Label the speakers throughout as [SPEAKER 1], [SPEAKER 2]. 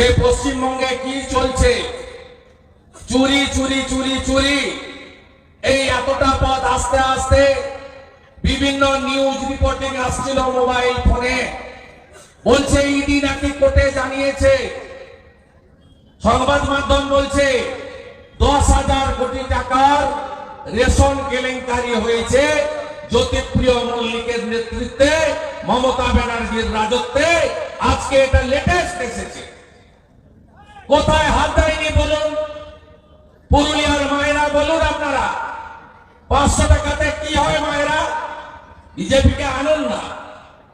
[SPEAKER 1] যে পশ্চিমবঙ্গে কি চলছে? চুরি চুরি চুরি চুরি। এই এতটা পথ আস্তে আস্তে বিভিন্ন নিউজ রিপোর্টিং আসছিল মোবাইল ফোনে বলছে, ইডি নাকি কোর্টে জানিয়েছে। সংবাদ মাধ্যম বলছে, দশ হাজার কোটি টাকার রেশন কেলেঙ্কারি হয়েছে। জ্যোতিপ্রিয় মল্লিকের নেতৃত্বে মমতা ব্যানার্জির রাজত্বে। আজকে এটা লেটেস্ট এসেছে। কোথায় হাত দেয়নি বলুন। পুরুলিয়ার মায়েরা বলুন আপনারা, পাঁচশো টাকাতে কি হয় মায়েরা? বিজেপিকে আনুন না।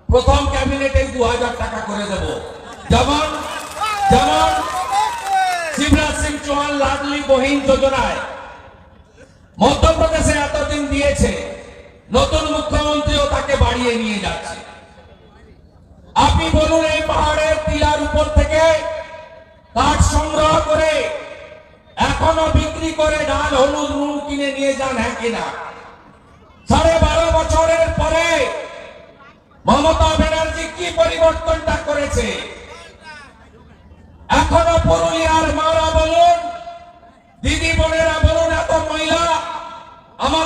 [SPEAKER 1] প্রথম ক্যাবিনেটে দু হাজার টাকা করে দেব। যেমন যেমন শিবরাজ সিং চৌহান লাডলি বহিন যোজনায় মধ্যপ্রদেশে এতদিন দিয়েছে, নতুন মুখ্যমন্ত্রীও তাকে বাড়িয়ে নিয়ে যাচ্ছে। আপনি বলুন, এই পাহাড়ের টিলার উপর থেকে কাঠ সংগ্রহ করে এখনও বিক্রি করে ডাল হলুদ নুন কিনে নিয়ে যান হ্যাঁ কিনা সাড়ে বারো বছরের পরে মমতা ব্যানার্জি কি পরিবর্তনটা করেছে? এখনও পুরুলিয়ার মারা বলুন, দিদি বোনেরা বলুন, এত মহিলা আমাদের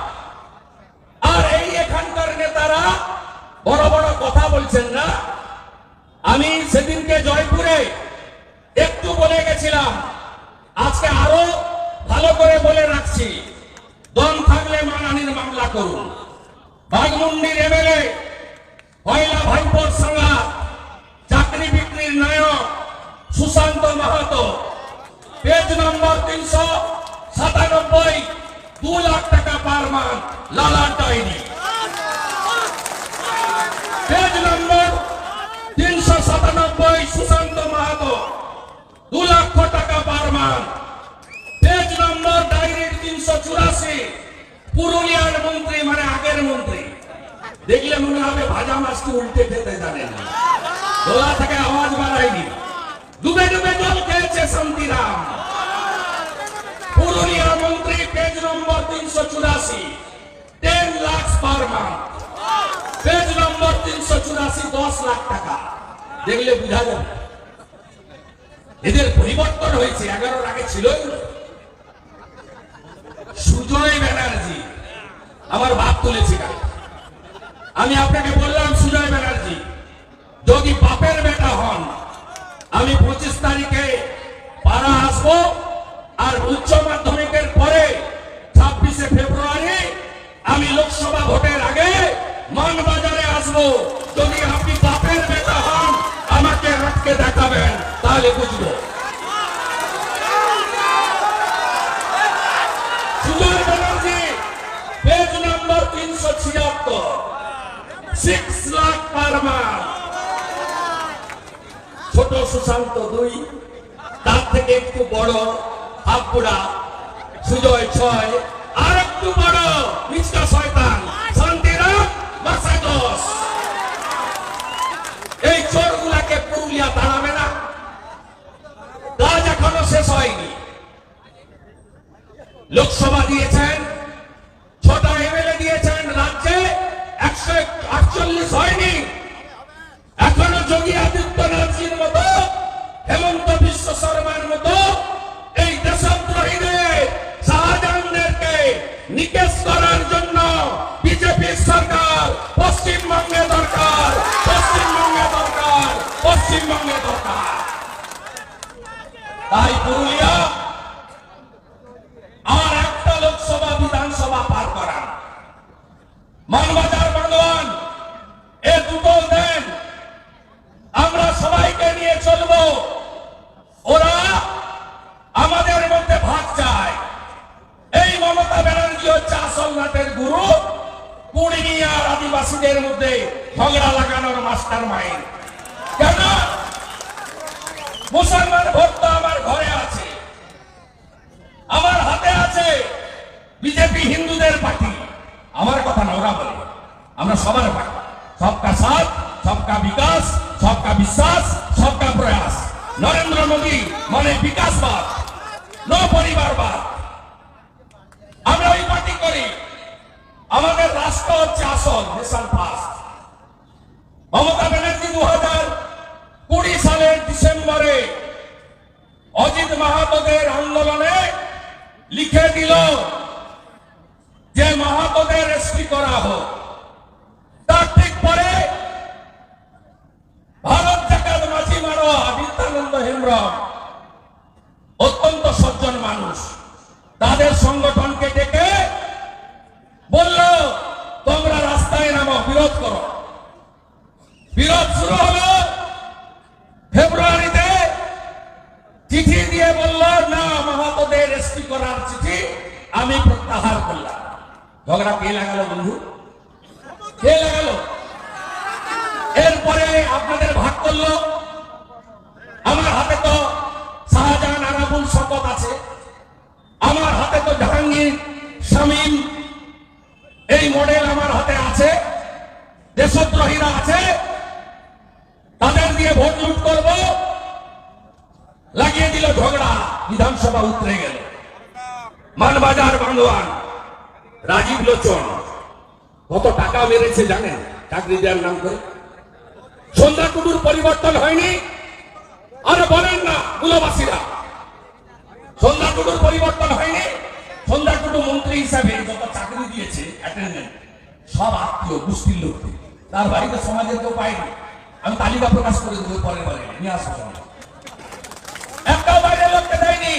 [SPEAKER 1] এখানকার নেতারা বড় বড় কথা বলছেন না। আমি সেদিনকে জয়পুরে একটু বলে গেছিলাম, আজকে আরও ভালো করে বলে রাখছি, দম থাকলে মানহানির মামলা করুন। বাগমুন্ডির এমএলএ, পয়লা ভাইপোর সাঙ্গা চাকরি বিক্রির নায়ক সুশান্ত মাহাতো, পেজ নম্বর তিনশো সাতানব্বই, দু লাখ টাকা পার মান লালা ডায়েরি। পেজ নম্বর তিনশো সাতানব্বই সুশান্ত মাহাতো। দু লক্ষ টাকা পার মান পেজ নম্বর ডায়েরির তিনশো চুরাশি। পুরুলিয়ার মন্ত্রী মানে আগের মন্ত্রী। দেখলে মনে হবে ভাজা মাছটি উল্টে খেতে জানে না। গলা থেকে আওয়াজ বাড়ায়নি। ডুবে ডুবে জল খেয়েছে শান্তিরাম। পুরুলিয়া মন্ত্রী, পেজ নম্বর তিনশো চুরাশি। টেন লাখ পার মান্থ তিনশো দশ লাখ টাকা। দেখলে বুঝা যাবে। এদের পরিবর্তন হয়েছে, এগারোর আগে ছিল সুজয় ব্যানার্জি আমার বাপ তুলেছি। আমি আপনাকে বললাম, সুজয় ব্যানার্জি, যদি বাপের বেটা হন, আমি পঁচিশ তারিখে পাড়া আসব আর উচ্চ মাধ্যমিকের পরে ছাব্বিশে ফেব্রুয়ারি আমি লোকসভা ভোটের আগে মানবাজারে আসব। যদি আপনি বাপের বেটা হন, আমাকে হাটকে দেখাবেন, তাহলে বুঝব। ছোট সুশান্ত দুই, তার থেকে একটু বড় হাবুড়া সুজয় ছয় আর একটু বড় মিষ্টা শয়তান শান্তিরাম মাসে দশ এই চোরগুলাকে পুরুলিয়া দাঁড়াবে না কাজ এখনও শেষ হয়নি। লোকসভা দিয়েছেন, ছটা এমএলএ দিয়েছেন রাজ্যে, একশো আটচল্লিশ হয়নি। এখনও যোগী আদিত্যনাথজির মতো মধ্যে ঝগড়া লাগানোর মাস্টার মাইন্ড কেন? মুসলমান ভোট লিখে দিল যে মাহাতোদের এসপি করা হোক তার ঠিক পরে ভারত জাকাত মাঝি মারোয়া নিত্যানন্দ হেমব্রম অত্যন্ত সজ্জন মানুষ তাদের সংগঠনকে ডেকে বলল তোমরা রাস্তায় নামো বিরোধ করো বিরোধ শুরু হলো ফেব্রুয়ারিতে চিঠি দিয়ে বলল না এসপি করার চিঠি আমি প্রত্যাহার করলাম। ঝগড়া কে লাগালো বন্ধু? কে লাগালো? এরপরে আপনাদের ভাগ করল। আমার হাতে তো শাহজাহান আরাবুল শপথ আছে। আমার হাতে তো জাহাঙ্গীর শামীম। এই মডেল আমার হাতে আছে। দেশদ্রোহীরা আছে। তাদের দিয়ে ভোট লুট করব। লাগিয়ে দিল ঝগড়া। বিধানসভা উতরে গেল। মানবাজার বান্দোয়ান রাজীব লোচন। কত টাকা মেরেছে জানেন? চাকরি দেওয়ার নাম করে। সন্ধ্যা টুডুর পরিবর্তন হয়নি। আর বলেন না কুলবাসীরা সন্ধ্যা টুডুর পরিবর্তন হয়নি। সন্ধ্যা টুডু মন্ত্রী হিসাবে যত চাকরি দিয়েছে সব আত্মীয় গোষ্ঠীর লোক তার বাড়িতে সমাজের কেউ পায়নি। আমি তালিকা প্রকাশ করে দেবো পরের বারে নিয়ে আসব একটাও বাইরের লোককে দেয়নি।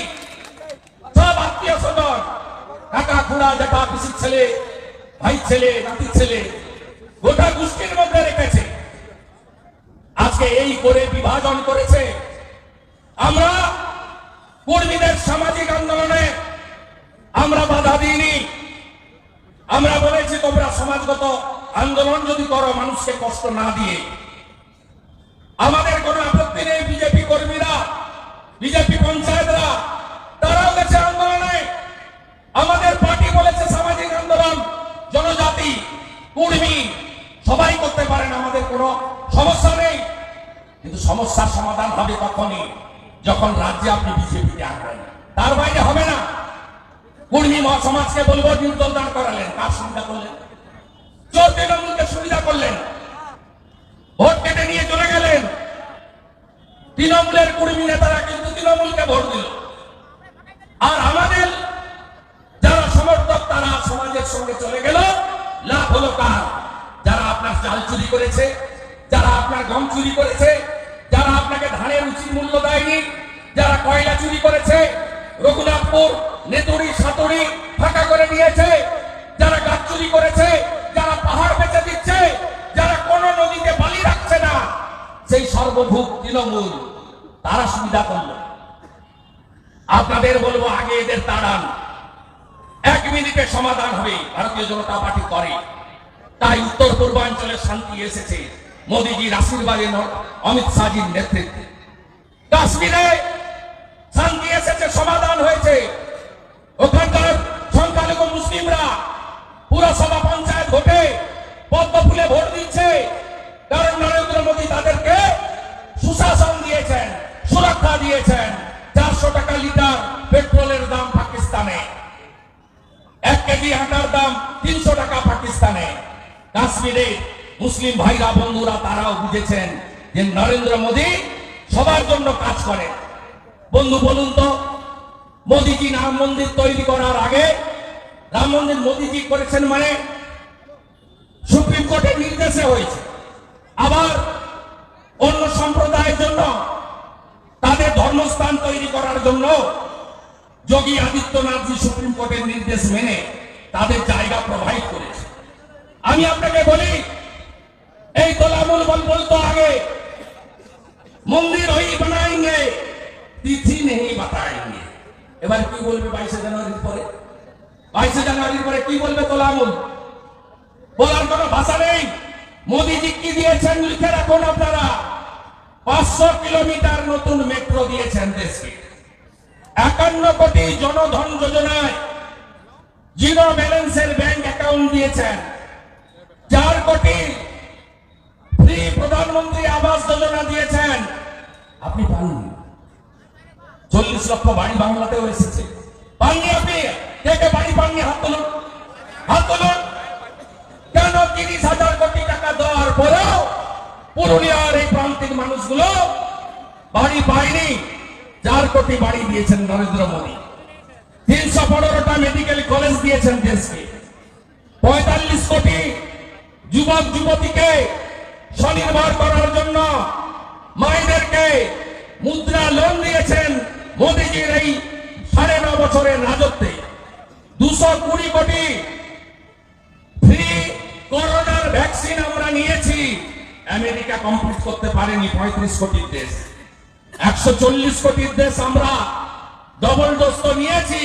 [SPEAKER 1] স্বজন কাকা খুড়া জেঠা পিসির ছেলে, ভাই ছেলে নাতির ছেলে, গোটা গোষ্ঠীর মধ্যে রেখেছে। আজকে এই করে বিভাজন করেছে। আমরা কর্মীদের সামাজিক আন্দোলনে আমরা বাধা দিইনি। আমরা বলেছি, তোমরা সমাজগত আন্দোলন যদি করো, মানুষকে কষ্ট না দিয়ে। আমাদের কোনো আপত্তি নেই বিজেপি কর্মীরা, বিজেপি পঞ্চায়েতরা তারাও গেছে আন্দোলনে আমাদের পার্টি বলেছে সামাজিক আন্দোলন জনজাতি কর্মী সবাই করতে পারেন, আমাদের কোনো সমস্যা নেই। কিন্তু সমস্যার সমাধান হবে তখনই, যখন রাজ্যে আপনি বিজেপিতে আনবেন তার বাইরে হবে না। কর্মী সমাজকে বলব, নির্দল দান করালেন, কার সুবিধা করলেন? চোর তৃণমূলকে সুবিধা করলেন। ভোট কেটে নিয়ে চলে গেলেন। তৃণমূলের কর্মী নেতারা কিন্তু তৃণমূলকে ভোট দিল। আর আমাদের যারা সমর্থক, তারা সমাজের সঙ্গে চলে গেল। লাভ হলো কার যারা আপনার চাল চুরি করেছে, যারা আপনার গম চুরি করেছে, যারা আপনাকে ধানের উচিত মূল্য দেয়নি, যারা কয়লা চুরি করেছে, রঘুনাথপুর নেতুরি সাতুরি ফাঁকা করে দিয়েছে, যারা গাছ চুরি করেছে, যারা পাহাড় বেঁচে দিচ্ছে, যারা কোন নদীতে বালি রাখছে না, সেই সর্বভূক তৃণমূল, তারা সুবিধা করল। আপনাদের বলব আগে এদের তাড়ান। এক মিনিটে সমাধান হবে। ভারতীয় জনতা পার্টি করে। তাই উত্তর পূর্বাঞ্চলে শান্তি এসেছে। মোদীজির আশীর্বাদে অমিত শাহজির নেতৃত্বে। কাশ্মীরে শান্তি এসেছে, সমাধান হয়েছে। ওখানকার সংখ্যালঘু মুসলিমরা পুরসভা পঞ্চায়েত ভোটে পদ্ম ফুলে ভোট দিচ্ছে। কারণ নরেন্দ্র মোদী তাদেরকে সুশাসন দিয়েছেন, সুরক্ষা দিয়েছেন। চারশো টাকা লিটার পেট্রোলের দাম পাকিস্তানে। কেজি আটার দাম তিনশো টাকা পাকিস্তানে। কাশ্মীরে মুসলিম ভাইরা, বন্ধুরা, তারাও বুঝেছেন যে নরেন্দ্র মোদী সবার জন্য কাজ করে। বন্ধু, বলুন তো মোদীজি রাম মন্দির তৈরি করার আগে, রাম মন্দির মোদীজি করেছেন মানে সুপ্রিম কোর্টের নির্দেশে হয়েছে। আবার অন্য সম্প্রদায়ের জন্য, তাদের ধর্মস্থান তৈরি করার জন্য যোগী আদিত্যনাথজি সুপ্রিম কোর্টের নির্দেশ মেনে তাদের জায়গা প্রোভাইড করেছে। আমি আপনাকে বলি, এই তোলামুল বল বলতো আগে মন্দির ওই বানাইঙ্গে তিথি নেই বাতাইঙ্গে এবার কি বলবে বাইশে জানুয়ারির পরে? বাইশে জানুয়ারির পরে কি বলবে তোলামুল বলার কোনো ভাষা নেই। মোদিজি কি দিয়েছেন লিখে রাখুন আপনারা। পাঁচশো কিলোমিটার নতুন মেট্রো দিয়েছেন দেশকে। একান্ন কোটি জনধন যোজনায় জিরো ব্যালেন্সের ব্যাংক অ্যাকাউন্ট দিয়েছেন। চার কোটি ফ্রি প্রধানমন্ত্রী আবাস যোজনা দিয়েছেন। আপনি পাননি। চল্লিশ লক্ষ বাড়ি বাংলাতেও এসেছে। পাননি আপনি? কে কে বাড়ি পাননি? হাত তুলুন। হাত তুলুন। কেন তিরিশ হাজার কোটি টাকা দেওয়ার পরেও পুরুলিয়ার এই প্রান্তিক মানুষগুলো বাড়ি পায়নি? চার কোটি বাড়ি দিয়েছেন নরেন্দ্র মোদী। তিনশো পনেরোটা মেডিকেল কলেজ দিয়েছেন দেশকে। পঁয়তাল্লিশ কোটি যুবক, যুবতীকে স্বনির্ভর করার জন্য মায়েদেরকে মুদ্রা লোন দিয়েছেন মোদীজির এই সাড়ে ন বছরের রাজত্বে। দুশো কুড়ি কোটি ফ্রি করোনার ভ্যাকসিন আমরা নিয়েছি। আমেরিকা কমপ্লিট করতে পারেনি পঁয়ত্রিশ কোটির দেশ। একশো চল্লিশ কোটির দেশ আমরা ডবল ডোজ তো নিয়েছি।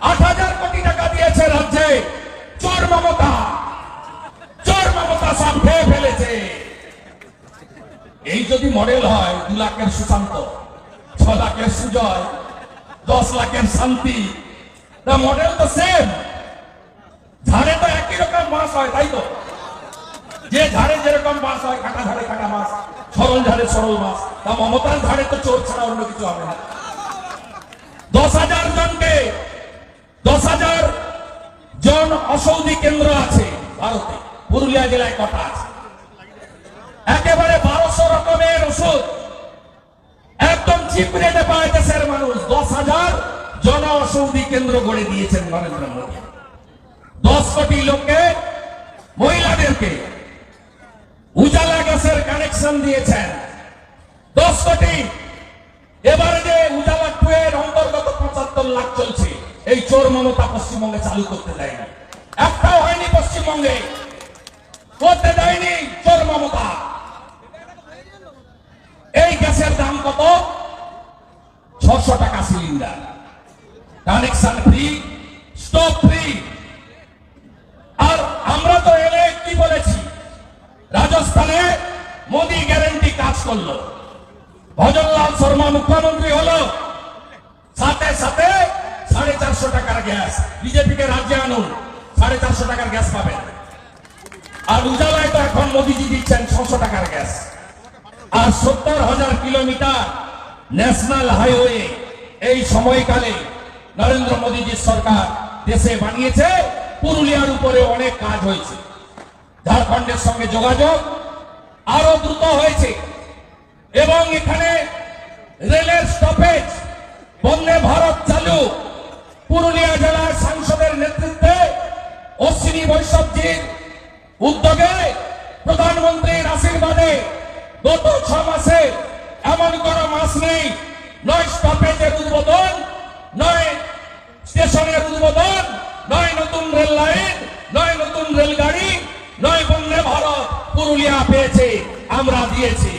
[SPEAKER 1] আট হাজার কোটি টাকা দিয়েছে রাজ্যে। চোর মমতা। চোর মমতা সব খেয়ে ফেলেছে। এই যদি মডেল হয়, দু লাখের সুশান্ত, ছ লাখের সুজয়, দশ লাখের শান্তি মডেল তো সেম ঝাড়ে তো একই রকম মাছ হয়, তাই তো? যে ঝাড়ে যেরকম মাছ হয়, কাটা ঝাড়ে কাটা মাছ, সরল ঝাড়ে সরল মাছ, তা মমতার ঝাড়ে তো চোর ছাড়া অন্য কিছু হবে না। দশ হাজার জনকে দশ হাজার জন অসৌদি কেন্দ্র আছে ভারতে। পুরুলিয়া জেলায় কটা আছে? একেবারে বারোশো রকমের ওষুধ। একদম চিপ রেটে পায় মানুষ। দশ হাজার জন অসৌদি কেন্দ্র গড়ে দিয়েছেন নরেন্দ্র মোদী। দশ কোটি লোককে, মহিলাদেরকে উজালা গ্যাসের কানেকশন দিয়েছেন। দশ কোটি। এবারে যে উজালা টু এর অন্তর্গত পঁচাত্তর লাখ চলছে। এই চোর মমতা পশ্চিমবঙ্গে চালু করতে দেয়নি একটাও হয়নি পশ্চিমবঙ্গে। করতে দেয়নি চোর মমতা। এই গ্যাসের দাম কত? ছশো টাকা cylinder connection free stop free আর আমরা তো এলে কি বলেছি রাজস্থানে মোদি গ্যারেন্টি কাজ করল ভজনলাল শর্মা মুখ্যমন্ত্রী হলো সাথে সাথে সাড়ে চারশো টাকার গ্যাস রাজ্যে আনুন সাড়ে চারশো টাকার গ্যাস পাবেন। আর উজালায় তো এখন মোদিজি দিচ্ছেন ছশো টাকার গ্যাস। আর সত্তর হাজার কিলোমিটার ন্যাশনাল হাইওয়ে এই সময়কালে নরেন্দ্র মোদীজির সরকার দেশে বানিয়েছে। পুরুলিয়ার উপরে অনেক কাজ হয়েছে। ঝাড়খণ্ডের সঙ্গে যোগাযোগ আরও দ্রুত হয়েছে। এবং এখানে রেলের স্টপেজ বন্দে ভারত চালু। পুরুলিয়া বৈষ্ণবজির উদ্যোগে প্রধানমন্ত্রীর আশীর্বাদে গত ছ মাসে এমন কোন মাস নেই। নয় স্টপেজের উদ্বোধন, নয় স্টেশনের উদ্বোধন, নয় নতুন রেল লাইন, নয় নতুন রেলগাড়ি, নয় বন্দে ভারত পুরুলিয়া পেয়েছে, আমরা দিয়েছি।